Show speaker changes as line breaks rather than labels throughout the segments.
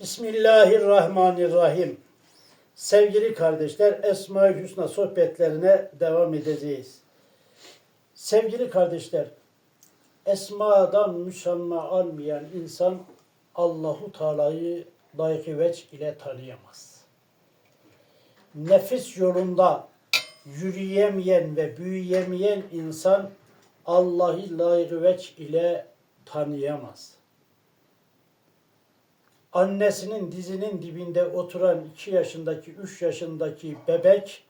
Bismillahirrahmanirrahim. Sevgili kardeşler, Esma-i Hüsna sohbetlerine devam edeceğiz. Sevgili kardeşler, Esma'dan müsamma almayan insan Allahu Teala'yı layık veç ile tanıyamaz. Nefis yolunda yürüyemeyen ve büyüyemeyen insan Allah'ı layık veç ile tanıyamaz annesinin dizinin dibinde oturan 2 yaşındaki, 3 yaşındaki bebek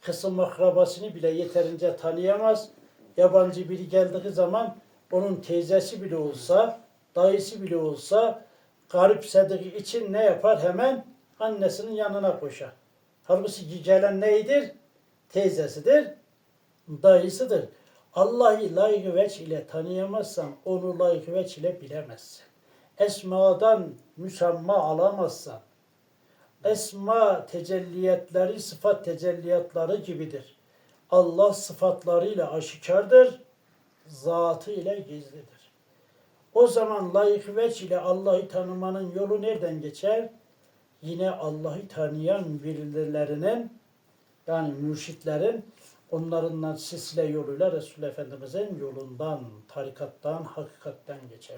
kısım akrabasını bile yeterince tanıyamaz. Yabancı biri geldiği zaman onun teyzesi bile olsa, dayısı bile olsa garipsediği için ne yapar? Hemen annesinin yanına koşar. Halbuki gelen neydir? Teyzesidir, dayısıdır. Allah'ı layık veç ile tanıyamazsan onu layık veç ile bilemezsin esmadan müsamma alamazsan, esma tecelliyetleri sıfat tecelliyatları gibidir. Allah sıfatlarıyla aşikardır, zatı ile gizlidir. O zaman layık veç ile Allah'ı tanımanın yolu nereden geçer? Yine Allah'ı tanıyan birilerinin yani mürşitlerin onlarından silsile yoluyla Resul Efendimiz'in yolundan, tarikattan, hakikatten geçer.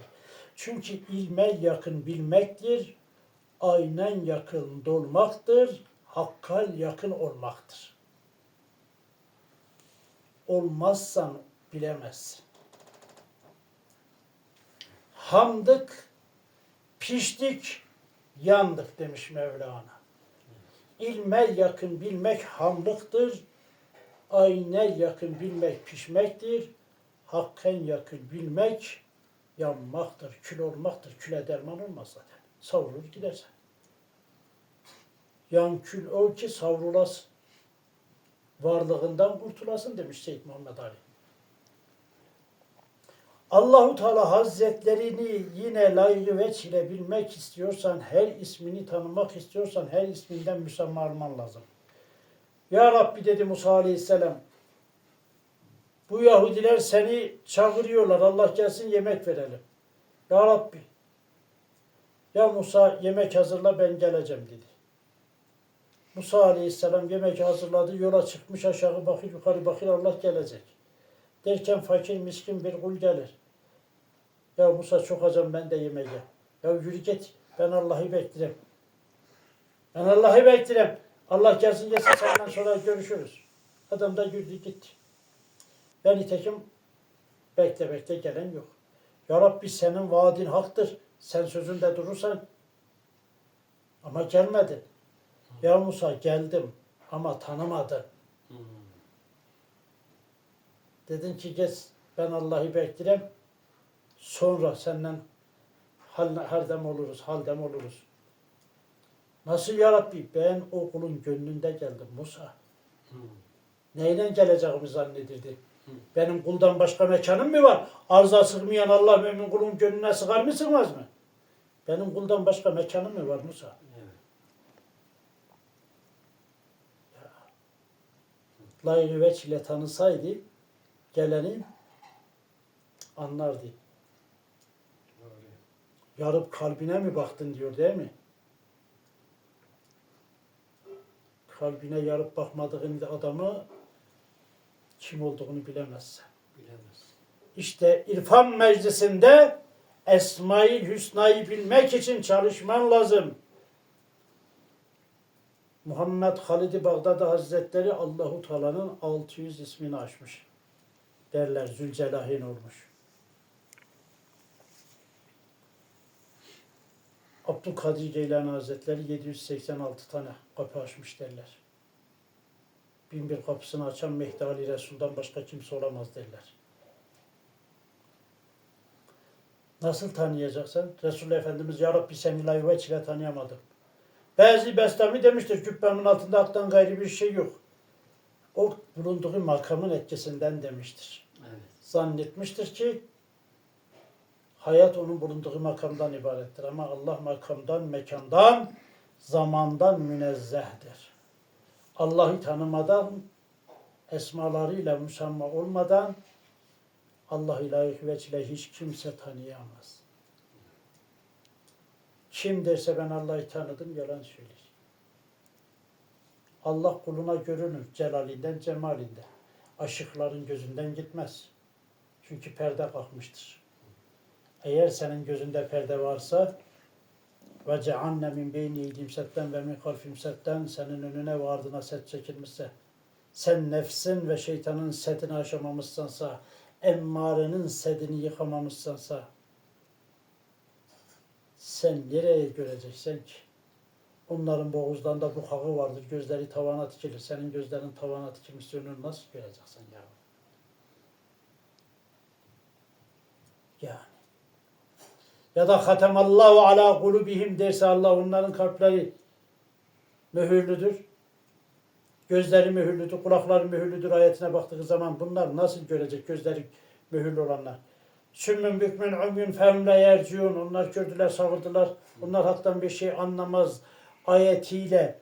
Çünkü ilme yakın bilmektir, aynen yakın dolmaktır, hakkal yakın olmaktır. Olmazsan bilemezsin. Hamdık, piştik, yandık demiş Mevlana. İlme yakın bilmek hamlıktır, ayne yakın bilmek pişmektir, hakken yakın bilmek yanmaktır, kül olmaktır. Küle derman olmaz zaten. Savrulur gidersen. Yan kül o ki savrulasın. Varlığından kurtulasın demiş Seyyid Muhammed Ali. Allahu Teala Hazretlerini yine layığı veç ile bilmek istiyorsan, her ismini tanımak istiyorsan her isminden müsamma alman lazım. Ya Rabbi dedi Musa Aleyhisselam, bu Yahudiler seni çağırıyorlar. Allah gelsin yemek verelim. Ya Rabbi. Ya Musa yemek hazırla ben geleceğim dedi. Musa Aleyhisselam yemek hazırladı. Yola çıkmış aşağı bakır yukarı bakır Allah gelecek. Derken fakir miskin bir kul gelir. Ya Musa çok acım ben de yemeğe. Ya yürü git ben Allah'ı beklerim. Ben Allah'ı beklerim. Allah gelsin gelsin senden sonra görüşürüz. Adam da yürüdü gitti. Ben nitekim bekle bekle gelen yok. Ya Rabbi senin vaadin haktır. Sen sözünde durursan ama gelmedin. Ya Musa geldim ama tanımadın. Dedin ki geç ben Allah'ı beklerim. Sonra senden hal, haldem oluruz, haldem oluruz. Nasıl ya Rabbi? Ben o kulun gönlünde geldim Musa. Neyle geleceğimi zannedirdi. Benim kuldan başka mekanım mı var? Arza sıkmayan Allah mümin kulun gönlüne sıkar mı sığmaz mı? Benim kuldan başka mekanım mı var Musa?
Evet.
Layığı veç ile tanısaydı geleni anlardı. Yarıp kalbine mi baktın diyor değil mi? Kalbine yarıp bakmadığın adamı kim olduğunu bilemezsen.
Bilemez.
İşte irfan meclisinde Esma-i Hüsna'yı bilmek için çalışman lazım. Muhammed Halid-i Bağdadi Hazretleri Allahu Teala'nın 600 ismini açmış. Derler Zülcelahin olmuş. Abdülkadir Geylani Hazretleri 786 tane kapı açmış derler. Bin bir kapısını açan Mehdi Ali Resul'dan başka kimse olamaz derler. Nasıl tanıyacaksın? Resul Efendimiz Ya Rabbi seni layık ile tanıyamadım. Bazı Bestami demiştir kübbemin altında haktan gayri bir şey yok. O bulunduğu makamın etkisinden demiştir.
Evet.
Zannetmiştir ki hayat onun bulunduğu makamdan ibarettir. Ama Allah makamdan, mekandan, zamandan münezzehtir. Allah'ı tanımadan, esmalarıyla müsamma olmadan Allah layık veçile hiç kimse tanıyamaz. Kim derse ben Allah'ı tanıdım yalan söyler. Allah kuluna görünür celalinden cemalinden. Aşıkların gözünden gitmez. Çünkü perde kalkmıştır. Eğer senin gözünde perde varsa ve ceanne min beyni yediğim setten ve min kalfim setten senin önüne ve ardına set çekilmişse sen nefsin ve şeytanın setini aşamamışsansa emmarenin sedini yıkamamışsansa sen nereye göreceksen ki? Onların boğuzlarında bukağı vardır. Gözleri tavana dikilir. Senin gözlerin tavana dikilmiş önünü nasıl göreceksin ya? Yani. Ya da hatemallahu ala kulubihim derse Allah onların kalpleri mühürlüdür. Gözleri mühürlüdür, kulakları mühürlüdür ayetine baktığı zaman bunlar nasıl görecek gözleri mühürlü olanlar? Sümmün bükmün umyun fehum la yerciun. Onlar gördüler, savurdular. Onlar haktan bir şey anlamaz. Ayetiyle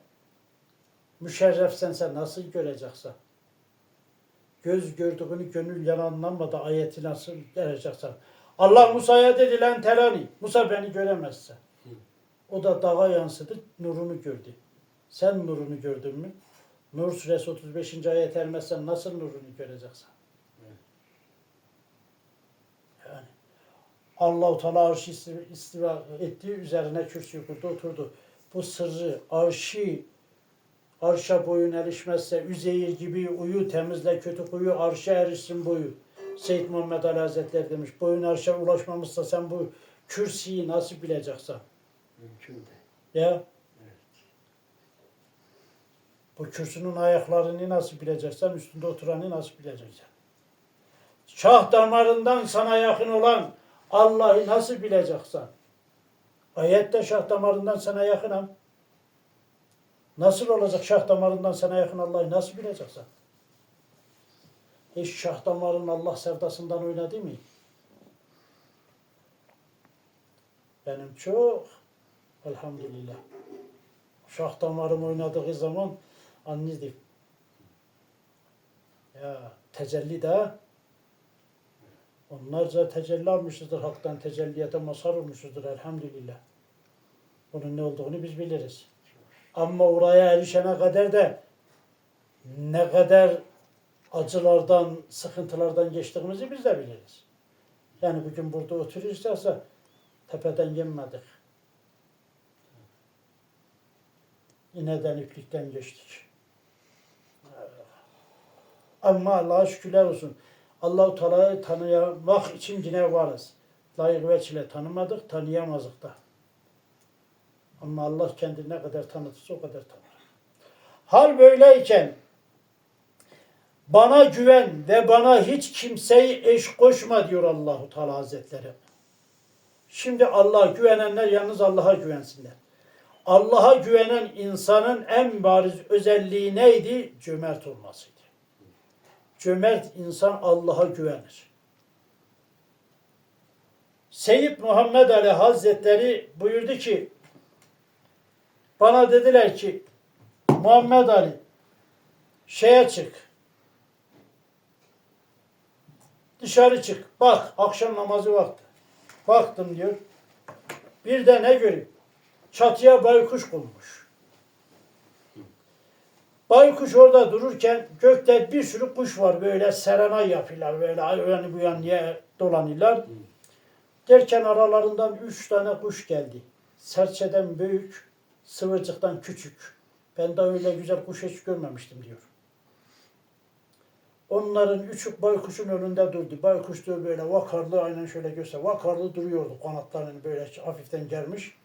müşerrefsen sen nasıl göreceksin? Göz gördüğünü gönül yalanlanmadı ayeti nasıl göreceksin? Allah Musa'ya dedi lan telani. Musa beni göremezse. O da dağa yansıdı, nurunu gördü. Sen nurunu gördün mü? Nur suresi 35. ayet ermezsen nasıl nurunu göreceksin? Yani Allah-u Teala arşı isti- istiva ettiği üzerine kürsü kurdu oturdu. Bu sırrı arşı arşa boyun erişmezse Üzeyir gibi uyu temizle kötü kuyu arşa erişsin boyu. Seyyid Muhammed Ali Hazretleri demiş boyun arşa ulaşmamışsa sen bu kürsüyü nasıl bileceksin?
Mümkün değil.
Ya
Evet.
bu kürsünün ayaklarını nasıl bileceksen üstünde oturanı nasıl bileceksin? Şah damarından sana yakın olan Allah'ı nasıl bileceksin? Ayette şah damarından sana yakınım. Nasıl olacak şah damarından sana yakın Allah'ı nasıl bileceksin? Hiç şah damarın Allah sevdasından oynadı mı? Benim çok elhamdülillah. Şah damarım oynadığı zaman anladım. Ya tecelli de onlarca tecelli almışızdır haktan tecelliyete mazhar olmuşuzdur elhamdülillah. Bunun ne olduğunu biz biliriz. Ama oraya erişene kadar da ne kadar acılardan, sıkıntılardan geçtiğimizi biz de biliriz. Yani bugün burada oturuyoruz tepeden yenmedik. İneden iplikten geçtik. Ama Allah'a şükürler olsun. Allahu Teala'yı tanıyamak için yine varız. Layık veçile tanımadık, tanıyamazdık da. Ama Allah kendini ne kadar tanıtırsa o kadar tanır. Hal böyleyken bana güven ve bana hiç kimseyi eş koşma diyor Allahu Teala Hazretleri. Şimdi Allah'a güvenenler yalnız Allah'a güvensinler. Allah'a güvenen insanın en bariz özelliği neydi? Cömert olmasıydı. Cömert insan Allah'a güvenir. Seyyid Muhammed Ali Hazretleri buyurdu ki bana dediler ki Muhammed Ali şeye çık. Dışarı çık. Bak akşam namazı vakti. Baktım diyor. Bir de ne göreyim? Çatıya baykuş konmuş. Baykuş orada dururken gökte bir sürü kuş var böyle serenay yapıyorlar böyle yani bu yanıya dolanıyorlar. Derken aralarından üç tane kuş geldi. Serçeden büyük, sıvırcıktan küçük. Ben daha öyle güzel kuş hiç görmemiştim diyor. Onların üçü baykuşun önünde durdu. Baykuş diyor böyle vakarlı aynen şöyle göster. Vakarlı duruyordu kanatlarını böyle hafiften germiş.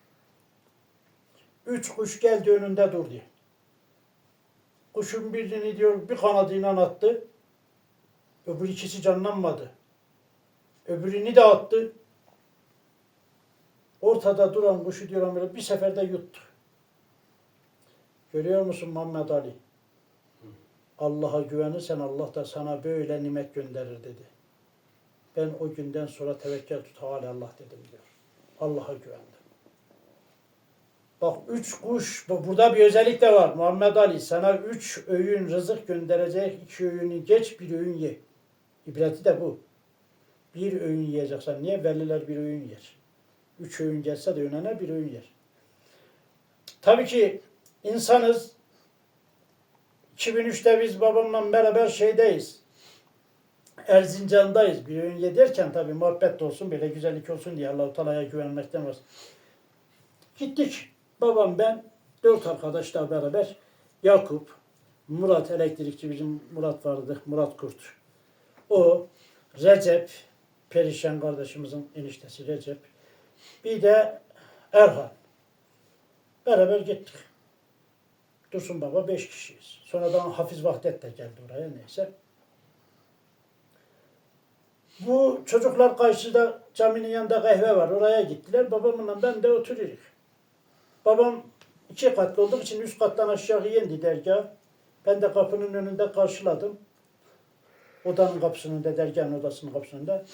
Üç kuş geldi önünde durdu. Kuşun birini diyor bir kanadıyla attı. Öbür ikisi canlanmadı. Öbürünü de attı. Ortada duran kuşu diyor böyle bir seferde yuttu. Görüyor musun Muhammed Ali? Allah'a güvenirsen Allah da sana böyle nimet gönderir dedi. Ben o günden sonra tevekkül tut Allah dedim diyor. Allah'a güvendim. Bak üç kuş, bu- burada bir özellik de var. Muhammed Ali sana üç öğün rızık gönderecek, iki öğünü geç, bir öğün ye. İbreti de bu. Bir öğün yiyeceksen niye? Veliler bir öğün yer. Üç öğün gelse de önüne bir öğün yer. Tabii ki insanız. 2003'te biz babamla beraber şeydeyiz. Erzincan'dayız. Bir öğün yederken tabii muhabbet de olsun, böyle güzellik olsun diye Allah-u Teala'ya güvenmekten var. Gittik. Babam ben dört arkadaşla beraber Yakup, Murat elektrikçi bizim Murat vardı. Murat Kurt. O, Recep, Perişan kardeşimizin eniştesi Recep. Bir de Erhan. Beraber gittik. Dursun Baba beş kişiyiz. Sonradan Hafiz Vahdet de geldi oraya neyse. Bu çocuklar karşıda caminin yanında kahve var. Oraya gittiler. Babamla ben de oturuyoruz. Babam iki katlı olduğu için üst kattan aşağı indi dergah. Ben de kapının önünde karşıladım. Odanın kapısının önünde, dergahın odasının kapısının önünde.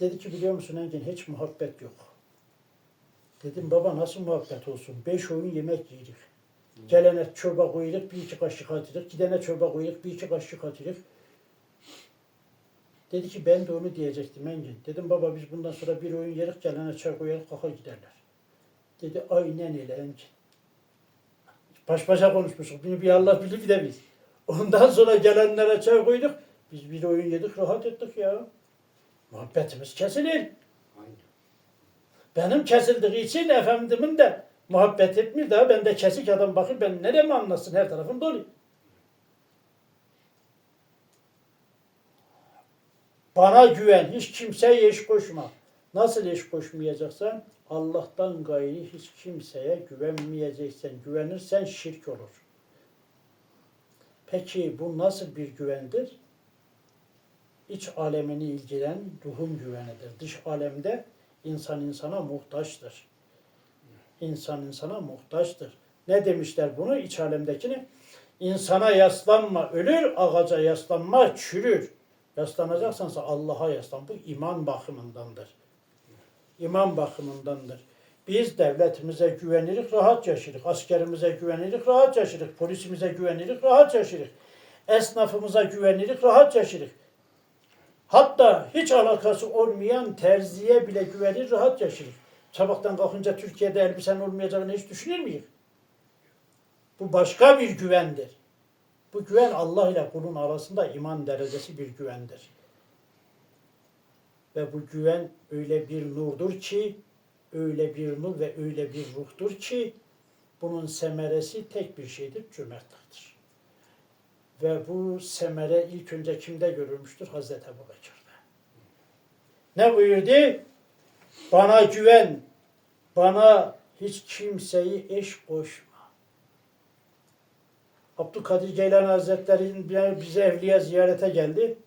Dedi ki biliyor musun Engin hiç muhabbet yok. Dedim baba nasıl muhabbet olsun? Beş öğün yemek yedik. Gelene çorba koyuyoruz, bir iki kaşık atırız. Gidene çorba koyuyoruz, bir iki kaşık atırız. Dedi ki ben de onu diyecektim Engin. Dedim baba biz bundan sonra bir öğün yerik, gelene çay koyarız, kalkar giderler. Dedi aynen öyle Engin. Baş başa konuşmuşuz. Bunu bir Allah bilir bir de biz. Ondan sonra gelenlere çay koyduk. Biz bir oyun yedik, rahat ettik ya. Muhabbetimiz kesilir.
Aynen.
Benim kesildiği için efendimin de muhabbet etmiyor da ben de kesik adam bakayım ben nereye anlasın her tarafım dolu. Bana güven, hiç kimseye eş koşma. Nasıl eş koşmayacaksan Allah'tan gayri hiç kimseye güvenmeyeceksen, güvenirsen şirk olur. Peki bu nasıl bir güvendir? İç alemini ilgilen ruhun güvenidir. Dış alemde insan insana muhtaçtır. İnsan insana muhtaçtır. Ne demişler bunu iç alemdekini? İnsana yaslanma ölür, ağaca yaslanma çürür. Yaslanacaksansa Allah'a yaslan. Bu iman bakımındandır. İman bakımındandır. Biz devletimize güvenirik, rahat yaşarız. Askerimize güvenirik, rahat yaşarız. Polisimize güvenirik, rahat yaşarız. Esnafımıza güvenirik, rahat yaşarız. Hatta hiç alakası olmayan terziye bile güvenir, rahat yaşarız. Sabahtan kalkınca Türkiye'de elbisen olmayacağını hiç düşünür müyüz? Bu başka bir güvendir. Bu güven Allah ile kulun arasında iman derecesi bir güvendir. Ve bu güven öyle bir nurdur ki, öyle bir nur ve öyle bir ruhtur ki, bunun semeresi tek bir şeydir, cömertliktir. Ve bu semere ilk önce kimde görülmüştür? Hazreti Ebu Bekir'de. Ne buyurdu? Bana güven, bana hiç kimseyi eş koşma. Abdülkadir Geylani Hazretleri'nin bize evliya ziyarete geldi.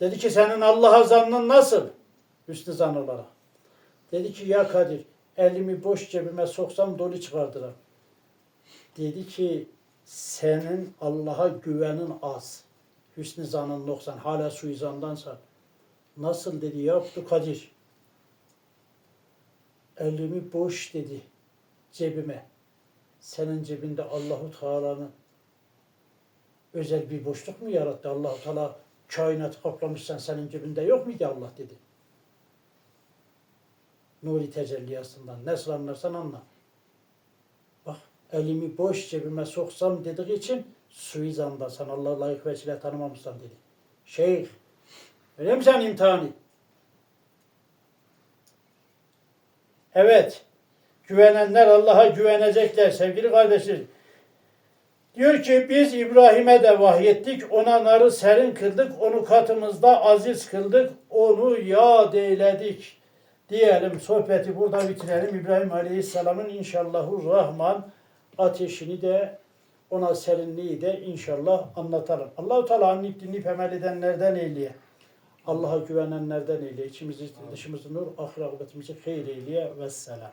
Dedi ki senin Allah'a zannın nasıl? Üstü zan. Dedi ki ya Kadir elimi boş cebime soksam dolu çıkartırım. Dedi ki senin Allah'a güvenin az. Hüsnü zanın noksan. Hala suizandansa. Nasıl dedi ya Abdülkadir. Elimi boş dedi cebime. Senin cebinde Allahu Teala'nın özel bir boşluk mu yarattı? Allahu Teala kainatı kaplamışsan senin cebinde yok muydu Allah dedi. Nuri tecelliyasından. Nasıl anlarsan anla. Bak elimi boş cebime soksam dediği için suizanda sen Allah layık vesile tanımamışsan dedi. Şeyh öyle mi sen imtihanı? Evet. Güvenenler Allah'a güvenecekler sevgili kardeşlerim. Diyor ki biz İbrahim'e de vahyettik, ona narı serin kıldık, onu katımızda aziz kıldık, onu yad eyledik. Diyelim sohbeti burada bitirelim. İbrahim Aleyhisselam'ın inşallahü rahman ateşini de ona serinliği de inşallah anlatalım. Allahu Teala anlayıp dinleyip emel edenlerden eyleye. Allah'a güvenenlerden eyle. İçimizi dışımızı nur, ahir akıbetimizi hayır eyleye. Vesselam.